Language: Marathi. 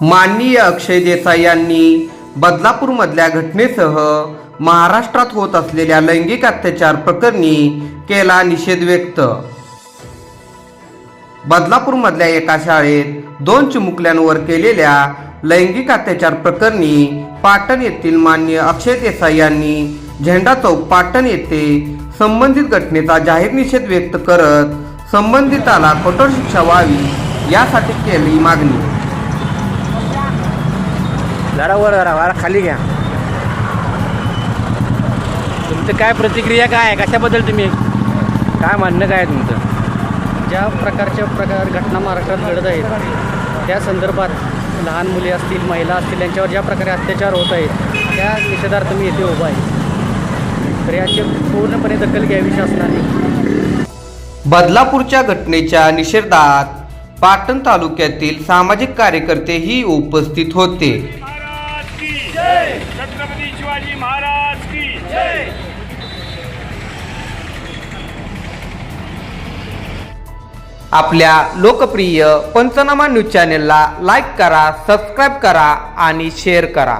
माननीय अक्षय देसाई यांनी बदलापूरमधल्या घटनेसह महाराष्ट्रात होत असलेल्या लैंगिक अत्याचार प्रकरणी केला निषेध व्यक्त. बदलापूरमधल्या एका शाळेत दोन चिमुकल्यांवर केलेल्या लैंगिक अत्याचार प्रकरणी पाटण येथील मान्य अक्षय देसाई यांनी झेंडा चौक पाटण येथे संबंधित घटनेचा जाहीर निषेध व्यक्त करत संबंधिताला कठोर शिक्षा व्हावी यासाठी केली मागणी. जरा वर जरा वर खाली घ्या. तुमचं काय प्रतिक्रिया काय आहे? कशाबद्दल तुम्ही? काय म्हणणं काय आहे तुमचं? ज्या प्रकारच्या प्रकार घटना महाराष्ट्रात घडत आहेत त्या संदर्भात लहान मुली असतील महिला असतील यांच्यावर ज्या प्रकारे अत्याचार होत आहेत त्या निषेधार्थ मी येथे उभा आहे. तर याची पूर्णपणे दखल घ्यावी शासनाने. बदलापूरच्या घटनेच्या निषेधात पाटण तालुक्यातील सामाजिक कार्यकर्तेही उपस्थित होते. जय। छत्रपती शिवाजी महाराज की जय। आपल्या लोकप्रिय पंचनामा न्यूज चॅनेलला लाईक करा सबस्क्राईब करा आणि शेअर करा.